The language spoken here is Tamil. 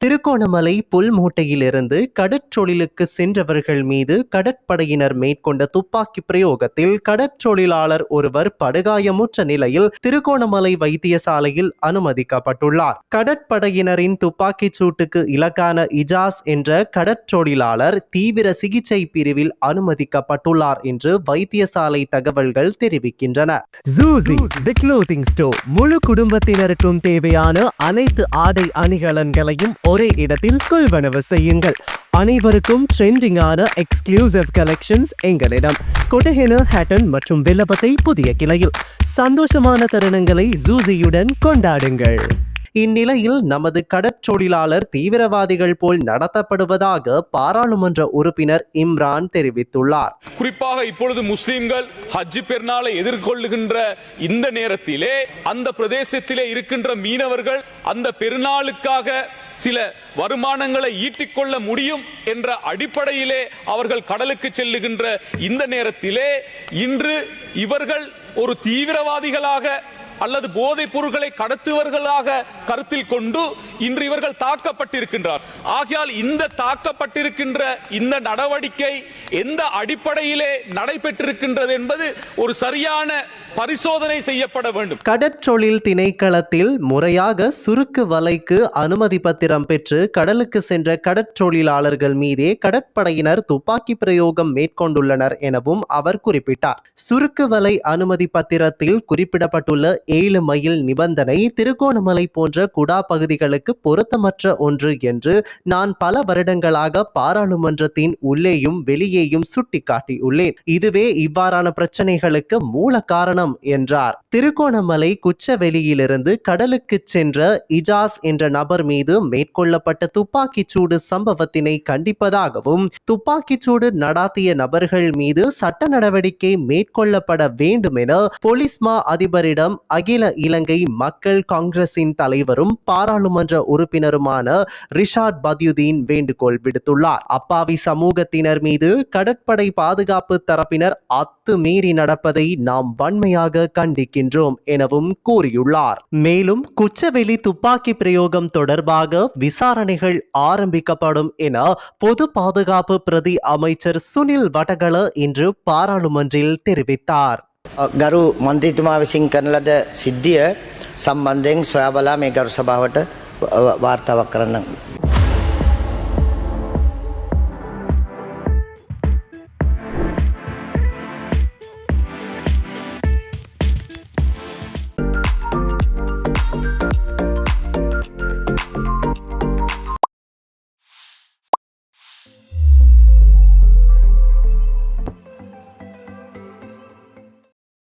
திருகோணமலை புல்மூட்டையிலிருந்து கடற்றொழிலுக்கு சென்றவர்கள் மீது கடற்படையினர் மேற்கொண்ட துப்பாக்கி பிரயோகத்தில் கடற்றொழிலாளர் ஒருவர் படுகாயமுற்ற நிலையில் திருகோணமலை வைத்தியசாலையில் அனுமதிக்கப்பட்டுள்ளார். கடற்படையினரின் துப்பாக்கிச் சூட்டுக்கு இலக்கான இஜாஸ் என்ற கடற்றொழிலாளர் தீவிர சிகிச்சை பிரிவில் அனுமதிக்கப்பட்டுள்ளார் என்று வைத்தியசாலை தகவல்கள் தெரிவிக்கின்றன. தி முழு குடும்பத்தினருக்கும் தேவையான அனைத்து ஆடை அணிகலன்களையும் ஒரே இடத்தில் கொள்வனவு செய்யுங்கள். அனைவருக்கும் ட்ரெண்டிங்கான எக்ஸ்க்ளூசிவ் கலெக்ஷன்ஸ் எங்களிடம். கொட்டஹென ஹேட்டன் மற்றும் வில்லபத்தை புதிய கிளையில். சந்தோஷமான தருணங்களை ஜூசியுடன் கொண்டாடுங்கள். இந்நிலையில் நமது கடற்றொழிலாளர் தீவிரவாதிகள் போல் நடத்தப்படுவதாக பாராளுமன்ற உறுப்பினர் இம்ரான் தெரிவித்துள்ளார். குறிப்பாக இப்பொழுது முஸ்லிம்கள் ஹஜ்ஜி பெருநாளை எதிர்கொள்ளுகின்ற இந்த நேரத்திலே அந்த பிரதேசத்திலே இருக்கின்ற மீனவர்கள் அந்த பெருநாளுக்காக சில வருமானங்களை ஈட்டிக்கொள்ள முடியும் என்ற அடிப்படையிலே அவர்கள் கடலுக்கு செல்லுகின்ற இந்த நேரத்திலே இன்று இவர்கள் ஒரு தீவிரவாதிகளாக அல்லது போதைப் பொருட்களை கடத்துவர்களாக கருத்தில் கொண்டு இன்று இவர்கள் தாக்கப்பட்டிருக்கின்றார். ஆகையால் இந்த தாக்கப்பட்டிருக்கின்ற இந்த நடவடிக்கை எந்த அடிப்படையிலே நடைபெற்றிருக்கின்றது என்பது ஒரு சரியான பரிசோதனை செய்யப்பட வேண்டும். கடற்றொழில் திணைக்களத்தில் முறையாக சுருக்கு வலைக்கு அனுமதி பத்திரம் பெற்று கடலுக்கு சென்ற கடற்றொழிலாளர்கள் மீதே கடற்படையினர் துப்பாக்கி பிரயோகம் மேற்கொண்டுள்ளனர் எனவும் அவர் குறிப்பிட்டார். சுருக்கு வலை அனுமதி பத்திரத்தில் குறிப்பிடப்பட்டுள்ள ஏழு மைல் நிபந்தனை திருகோணமலை போன்ற குடா பகுதிகளுக்கு பொருத்தமற்ற ஒன்று என்று நான் பல வருடங்களாக பாராளுமன்றத்தின் உள்ளேயும் வெளியேயும் சுட்டிக்காட்டியுள்ளேன். இதுவே இவ்வாறான பிரச்சனைகளுக்கு மூல காரணம் என்றார். திருகோணமலை குச்சவெளியிலிருந்து கடலுக்கு சென்ற இஜாஸ் என்ற நபர் மீது மேற்கொள்ளப்பட்ட துப்பாக்கிச் சூடு சம்பவத்தினை கண்டிப்பதாகவும் துப்பாக்கிச் சூடு நடாத்திய நபர்கள் மீது சட்ட நடவடிக்கை மேற்கொள்ளப்பட வேண்டும் என போலீஸ் மா அதிபரிடம் அகில இலங்கை மக்கள் காங்கிரசின் தலைவரும் பாராளுமன்ற உறுப்பினருமான ரிஷாட் பதியுதீன் வேண்டுகோள் விடுத்துள்ளார். அப்பாவி சமூகத்தினர் மீது கடற்படை பாதுகாப்பு தரப்பினர் அத்துமீறி நடப்பதை நாம் வன்மையாக கண்டிக்கின்றோம் எனவும் கூறியுள்ளார். மேலும் குச்சவெளி துப்பாக்கி பிரயோகம் தொடர்பாக விசாரணைகள் ஆரம்பிக்கப்படும் என பொது பாதுகாப்பு பிரதி அமைச்சர் சுனில் வடகள இன்று பாராளுமன்றில் தெரிவித்தார். ගරු මන්ත්‍රීතුමා විසින් කරන ලද සිද්ධිය සම්බන්ධයෙන් සොයා බලා මේ ගරු සභාවට වාර්තාවක් කරන්න